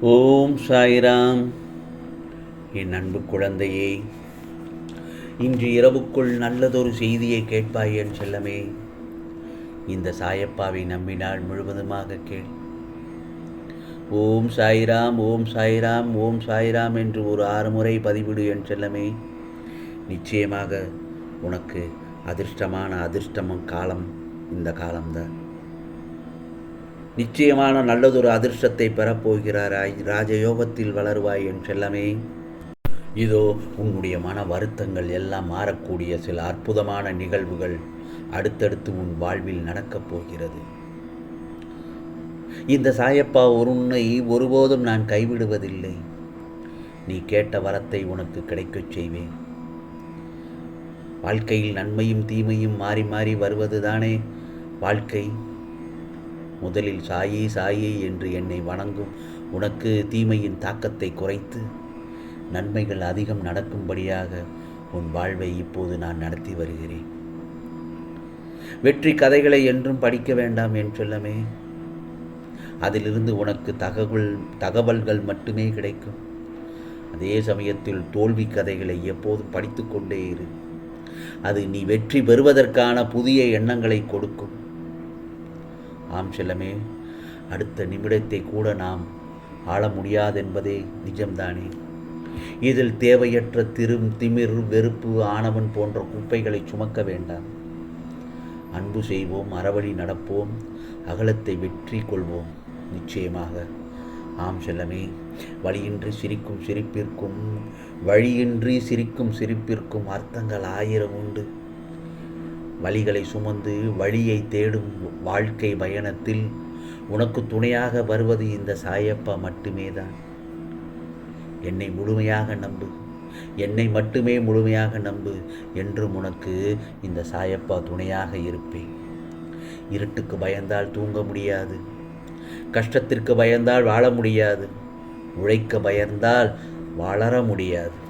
ஓம் சாய்ராம். என் அன்பு குழந்தையே இன்று இரவுக்குள் நல்லதொரு செய்தியை கேட்பாய் என் செல்லமே. இந்த சாயப்பாவை நம்பினால் முழுவதுமாக கேள். ஓம் சாய்ராம் ஓம் சாய்ராம் ஓம் சாய்ராம் என்று ஒரு ஆறு முறை பதிவிடு என் செல்லமே. நிச்சயமாக உனக்கு அதிர்ஷ்டமான அதிர்ஷ்டமும் காலம் இந்த காலம்தான். நிச்சயமான நல்லதொரு அதிர்ஷ்டத்தை பெறப்போகிறாராய் ராஜயோகத்தில் வளருவாய் என் செல்லமே. இதோ உன்னுடைய மன வருத்தங்கள் எல்லாம் மாறக்கூடிய சில அற்புதமான நிகழ்வுகள் அடுத்தடுத்து உன் வாழ்வில் நடக்கப் போகிறது. இந்த சாயப்பா ஒருன்னை ஒருபோதும் நான் கைவிடுவதில்லை. நீ கேட்ட வரத்தை உனக்கு கிடைக்கச் செய்வேன். வாழ்க்கையில் நன்மையும் தீமையும் மாறி மாறி வருவதுதானே வாழ்க்கை? முதலில் சாயே சாயே என்று என்னை வணங்கும். உனக்கு தீமையின் தாக்கத்தை குறைத்து நன்மைகள் அதிகம் நடக்கும்படியாக உன் வாழ்வை இப்போது நான் நடத்தி வருகிறேன். வெற்றி கதைகளை என்றும் படிக்க வேண்டாம் என் சொல்லமே. அதிலிருந்து உனக்கு தகவல் தகவல்கள் மட்டுமே கிடைக்கும். அதே சமயத்தில் தோல்வி கதைகளை எப்போதும் படித்து கொண்டே இரு. அது நீ வெற்றி பெறுவதற்கான புதிய எண்ணங்களை கொடுக்கும். ஆம் செல்லமே அடுத்த நிமிடத்தை கூட நாம் ஆள முடியாதென்பதே நிஜம்தானே. இதில் தேவையற்ற திரும் திமிர் வெறுப்பு ஆணவன் போன்ற குப்பைகளை சுமக்க வேண்டாம். அன்பு செய்வோம் அறவழி நடப்போம் அகலத்தை வெற்றி கொள்வோம். நிச்சயமாக ஆம் செல்லமே வழியின்றி சிரிக்கும் சிரிப்பிற்கும் வழியின்றி சிரிக்கும் சிரிப்பிற்கும் அர்த்தங்கள் ஆயிரம் உண்டு. வழிகளை சுமந்து வழியை தேடும் வாழ்க்கை பயணத்தில் உனக்கு துணையாக வருவது இந்த சாயப்பா மட்டுமே தான் என்னை முழுமையாக நம்பு. என்னை மட்டுமே முழுமையாக நம்பு என்றும் உனக்கு இந்த சாயப்பா துணையாக இருப்பேன். இருட்டுக்கு பயந்தால் தூங்க முடியாது. கஷ்டத்திற்கு பயந்தால் வாழ முடியாது. உழைக்க பயந்தால் வளர முடியாது.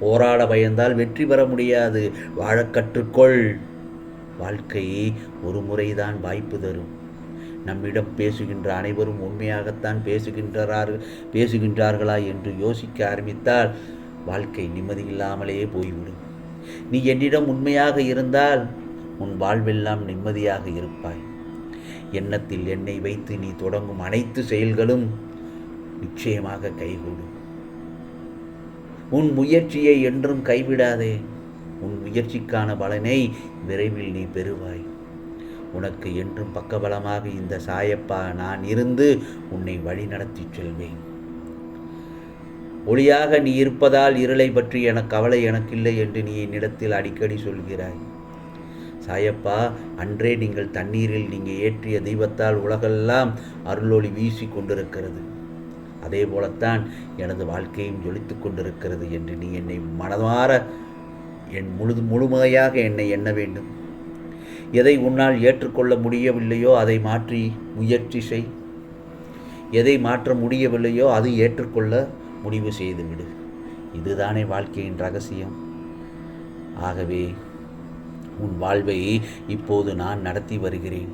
போராட பயந்தால் வெற்றி பெற முடியாது. வாழ கற்றுக்கொள். வாழ்க்கையே ஒரு முறைதான் வாய்ப்பு தரும். நம்மிடம் பேசுகின்ற அனைவரும் உண்மையாகத்தான் பேசுகின்றார் பேசுகின்றார்களா என்று யோசிக்க ஆரம்பித்தால் வாழ்க்கை நிம்மதியில்லாமலே போய்விடும். நீ என்னிடம் உண்மையாக இருந்தால் உன் வாழ்வெல்லாம் நிம்மதியாக இருப்பாய். எண்ணத்தில் என்னை வைத்து நீ தொடங்கும் அனைத்து செயல்களும் நிச்சயமாக கைகூடும். உன் முயற்சியை என்றும் கைவிடாதே. உன் முயற்சிக்கான பலனை விரைவில் நீ பெறுவாய். உனக்கு என்றும் பக்கபலமாக இந்த சாயப்பா நான் இருந்து உன்னை வழி நடத்தி செல்வேன். ஒளியாக நீ இருப்பதால் இருளை பற்றி என கவலை எனக்கில்லை என்று நீ என்னிடத்தில் அடிக்கடி சொல்கிறாய். சாயப்பா அன்றே நீங்கள் தண்ணீரில் நீங்கள் ஏற்றிய தெய்வத்தால் உலகெல்லாம் அருளொளி வீசி கொண்டிருக்கிறது. அதே போலத்தான் எனது வாழ்க்கையும் ஜொலித்து கொண்டிருக்கிறது என்று நீ என்னை மனமாற என் முழுது முழுமையாக என்னை எண்ண வேண்டும். எதை உன்னால் ஏற்றுக்கொள்ள முடியவில்லையோ அதை மாற்றி முயற்சி செய். எதை மாற்ற முடியவில்லையோ அதை ஏற்றுக்கொள்ள முடிவு செய்துவிடு இதுதானே வாழ்க்கையின் ரகசியம். ஆகவே உன் வாழ்வை இப்போது நான் நடத்தி வருகிறேன்.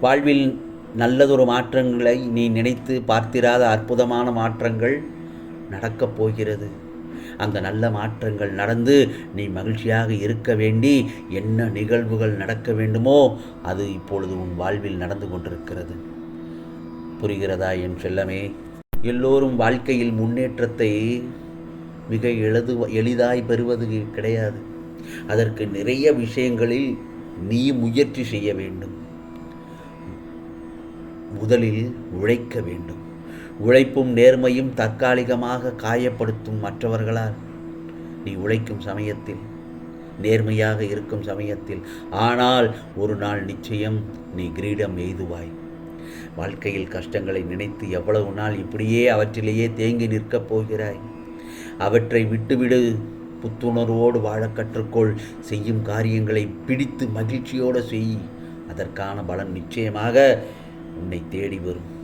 வாழ்வில் நல்லதொரு மாற்றங்களை நீ நினைத்து பார்த்திராத அற்புதமான மாற்றங்கள் நடக்கப் போகிறது. அந்த நல்ல மாற்றங்கள் நடந்து நீ மகிழ்ச்சியாக இருக்க வேண்டி என்ன நிகழ்வுகள் நடக்க வேண்டுமோ அது இப்பொழுது உன் வாழ்வில் நடந்து கொண்டிருக்கிறது. புரிகிறதா என் செல்லமே? எல்லோரும் வாழ்க்கையில் முன்னேற்றத்தை மிக எழுது எளிதாய் பெறுவது கிடையாது. அதற்கு நிறைய விஷயங்களில் நீ முயற்சி செய்ய வேண்டும். முதலில் உழைக்க வேண்டும். உழைப்பும் நேர்மையும் தற்காலிகமாக காயப்படுத்தும் மற்றவர்களால். நீ உழைக்கும் சமயத்தில் நேர்மையாக இருக்கும் சமயத்தில். ஆனால் ஒரு நாள் நிச்சயம் நீ கிரீடம் எய்துவாய். வாழ்க்கையில் கஷ்டங்களை நினைத்து எவ்வளவு நாள் இப்படியே அவற்றிலேயே தேங்கி நிற்கப் போகிறாய். அவற்றை விட்டுவிடு. புத்துணர்வோடு வாழ கற்றுக்கொள். செய்யும் காரியங்களை பிடித்து மகிழ்ச்சியோடு செய். அதற்கான பலன் நிச்சயமாக உன்னை தேடி வரும்.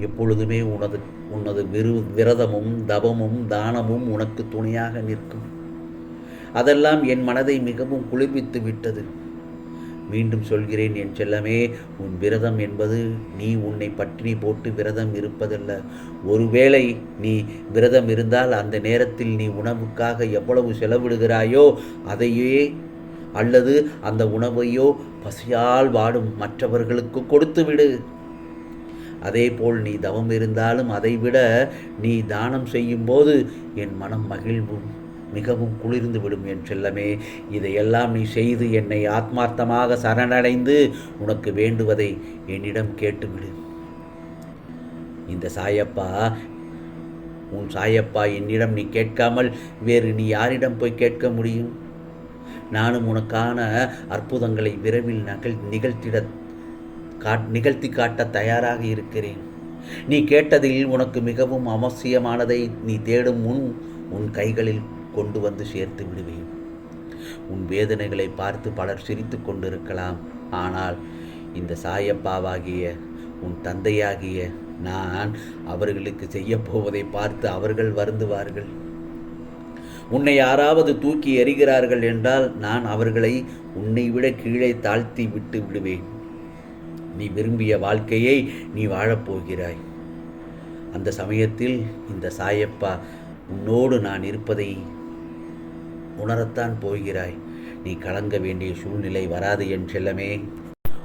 எப்பொழுதுமே உனது உனது விரு விரதமும் தபமும் தானமும் உனக்கு துணையாக நிற்கும். அதெல்லாம் என் மனதை மிகவும் குளிர்வித்து விட்டது. மீண்டும் சொல்கிறேன் என் செல்லமே உன் விரதம் என்பது நீ உன்னை பட்டினி போட்டு விரதம் இருப்பதல்ல. ஒருவேளை நீ விரதம் இருந்தால் அந்த நேரத்தில் நீ உணவுக்காக எவ்வளவு செலவிடுகிறாயோ அதையே அல்லது அந்த உணவையோ பசியால் வாடும் மற்றவர்களுக்கு கொடுத்து விடு அதேபோல் நீ தவம் இருந்தாலும் அதைவிட நீ தானம் செய்யும்போது என் மனம் மகிழ்வும் மிகவும் குளிர்ந்து விடும் என் செல்லமே. இதையெல்லாம் நீ செய்து என்னை ஆத்மார்த்தமாக சரணடைந்து உனக்கு வேண்டுவதை என்னிடம் கேட்டுவிடு. இந்த சாயப்பா உன் சாயப்பா என்னிடம் நீ கேட்காமல் வேறு நீ யாரிடம் போய் கேட்க முடியும்? நானும் உனக்கான அற்புதங்களை விரைவில் நகல் நிகழ்த்திட காட் நிகழ்த்தி காட்ட தயாராக இருக்கிறேன். நீ கேட்டதில் உனக்கு மிகவும் அவசியமானதை நீ தேடும் முன் உன் கைகளில் கொண்டு வந்து சேர்த்து விடுவேன். உன் வேதனைகளை பார்த்து பலர் சிரித்து கொண்டிருக்கலாம். ஆனால் இந்த சாயப்பாவாகிய உன் தந்தையாகிய நான் அவர்களுக்கு செய்யப்போவதை பார்த்து அவர்கள் வருந்துவார்கள். உன்னை யாராவது தூக்கி எறிகிறார்கள் என்றால் நான் அவர்களை உன்னை விட கீழே தாழ்த்தி விட்டு விடுவேன். நீ விரும்பிய வாழ்க்கையை நீ வாழப்போகிறாய். அந்த சமயத்தில் இந்த சாயப்பா உன்னோடு நான் இருப்பதை உணரத்தான் போகிறாய். நீ கலங்க வேண்டிய சூழ்நிலை வராது என் செல்லமே.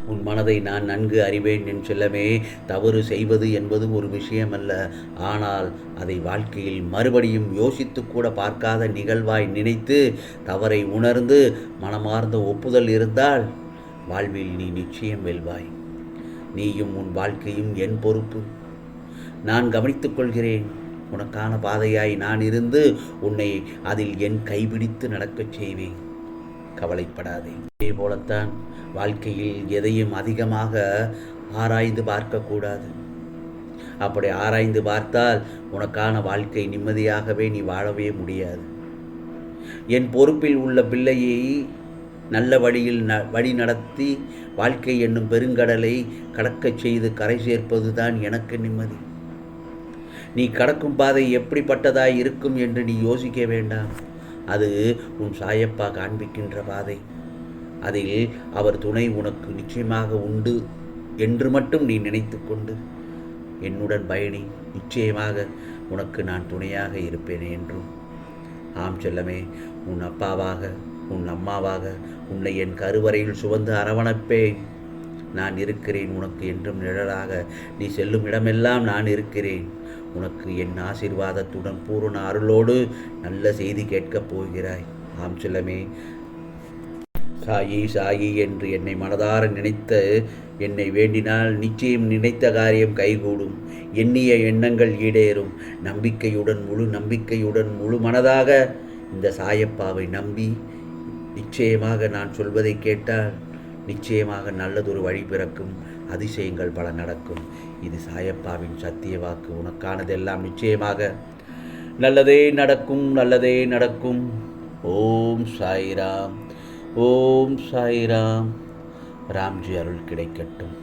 உன் மனதை நான் நன்கு அறிவேன் என் செல்லமே. தவறு செய்வது என்பது ஒரு விஷயமல்ல. ஆனால் அதை வாழ்க்கையில் மறுபடியும் யோசித்து கூட பார்க்காத நிகழ்வாய் நினைத்து தவறை உணர்ந்து மனமார்ந்த ஒப்புதல் இருந்தால் வாழ்வில் நீ நிச்சயம் வெல்வாய். நீயும் உன் வாழ்க்கையும் என் பொறுப்பு. நான் கவனித்துக் கொள்கிறேன். உனக்கான பாதையாய் நான் இருந்து உன்னை அதில் என் கைபிடித்து நடக்கச் செய்வேன். கவலைப்படாதே. இதே போலத்தான் வாழ்க்கையில் எதையும் அதிகமாக ஆராய்ந்து பார்க்கக்கூடாது. அப்படி ஆராய்ந்து பார்த்தால் உனக்கான வாழ்க்கை நிம்மதியாகவே நீ வாழவே முடியாது. என் பொறுப்பில் உள்ள பிள்ளையை நல்ல வழியில் ந வழி நடத்தி வாழ்க்கை என்னும் பெருங்கடலை கடக்கச் செய்து கரை சேர்ப்பது தான் எனக்கு நிம்மதி. நீ கடக்கும் பாதை எப்படிப்பட்டதாய் இருக்கும் என்று நீ யோசிக்க வேண்டாம். அது உன் சாயப்பா காண்பிக்கின்ற பாதை. அதில் அவர் துணை உனக்கு நிச்சயமாக உண்டு என்று மட்டும் நீ நினைத்து கொண்டு. என்னுடன் பயணி நிச்சயமாக உனக்கு நான் துணையாக இருப்பேன் என்றும். ஆம் செல்லமே உன் அப்பாவாக உன் அம்மாவாக உன்னை என் கருவறையில் சுவந்து அரவணைப்பேன். நான் இருக்கிறேன் உனக்கு என்றும் நிழலாக. நீ செல்லும் இடமெல்லாம் நான் இருக்கிறேன். உனக்கு என் ஆசிர்வாதத்துடன் பூரண அருளோடு நல்ல செய்தி கேட்கப் போகிறாய். ஆம் செல்லமே. சாயி சாயி என்று என்னை மனதார நினைத்த என்னை வேண்டினால் நிச்சயம் நினைத்த காரியம் கைகூடும். எண்ணிய எண்ணங்கள் ஈடேறும். நம்பிக்கையுடன் முழு நம்பிக்கையுடன் முழு மனதாக இந்த சாயப்பாவை நம்பி நிச்சயமாக நான் சொல்வதை கேட்டால் நிச்சயமாக நல்லதொரு வழி பிறக்கும் அதிசயங்கள் பல நடக்கும். இது சாயப்பாவின் சத்திய வாக்கு. உனக்கானதெல்லாம் நிச்சயமாக நல்லதே நடக்கும் நல்லதே நடக்கும். ஓம் சாய்ராம் ஓம் சாய்ராம். ராம்ஜி அருள் கிடைக்கட்டும்.